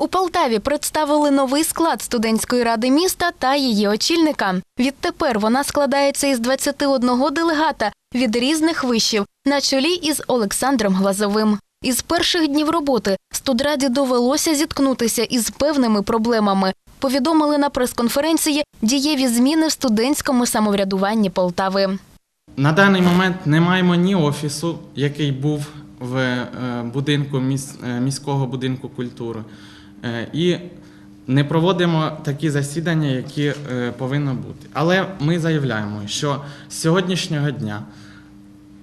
У Полтаві представили новий склад студентської ради міста та її очільника. Відтепер вона складається із 21 делегата від різних вишів на чолі із Олександром Глазовим. Із перших днів роботи студраді довелося зіткнутися із певними проблемами. Повідомили на прес-конференції дієві зміни в студентському самоврядуванні Полтави. На даний момент не маємо ні офісу, який був в е, будинку е, міського будинку культури, і не проводимо такі засідання, які е, повинно бути. Але ми заявляємо, що з сьогоднішнього дня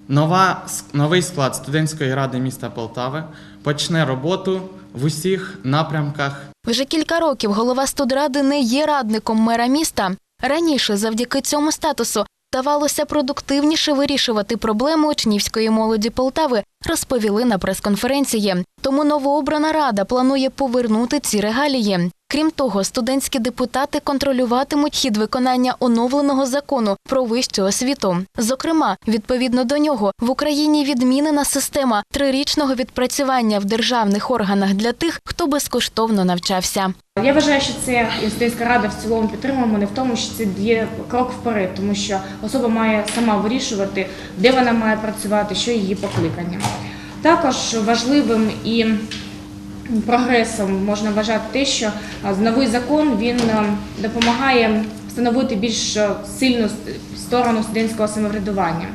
нова, новий склад студентської ради міста Полтави почне роботу в усіх напрямках Вже кілька років голова студради не є радником мера міста. Раніше, завдяки цьому статусу, давалося продуктивніше вирішувати проблеми учнівської молоді Полтави, розповіли на прес-конференції. Тому новообрана рада планує повернути ці регалії. Крім того, студентські депутати контролюватимуть хід виконання оновленого закону про вищу освіту. Зокрема, відповідно до нього в Україні відмінена система трирічного відпрацювання в державних органах для тих, хто безкоштовно навчався. Я вважаю, що це і студентська рада в цілому підтримуємо не в тому, що це є крок вперед, тому що особа має сама вирішувати, де вона має працювати, що її покликання. Також важливим і прогресом можна вважати те, що новий закон він допомагає встановити більш сильну сторону студентського самоврядування.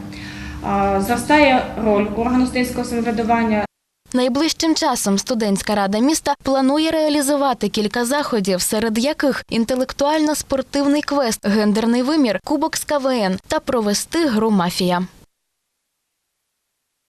Зростає роль органу студентського самоврядування, Найближчим часом студентська рада міста планує реалізувати кілька заходів, серед яких інтелектуально-спортивний квест, гендерний вимір, кубок з КВН та провести гру мафія.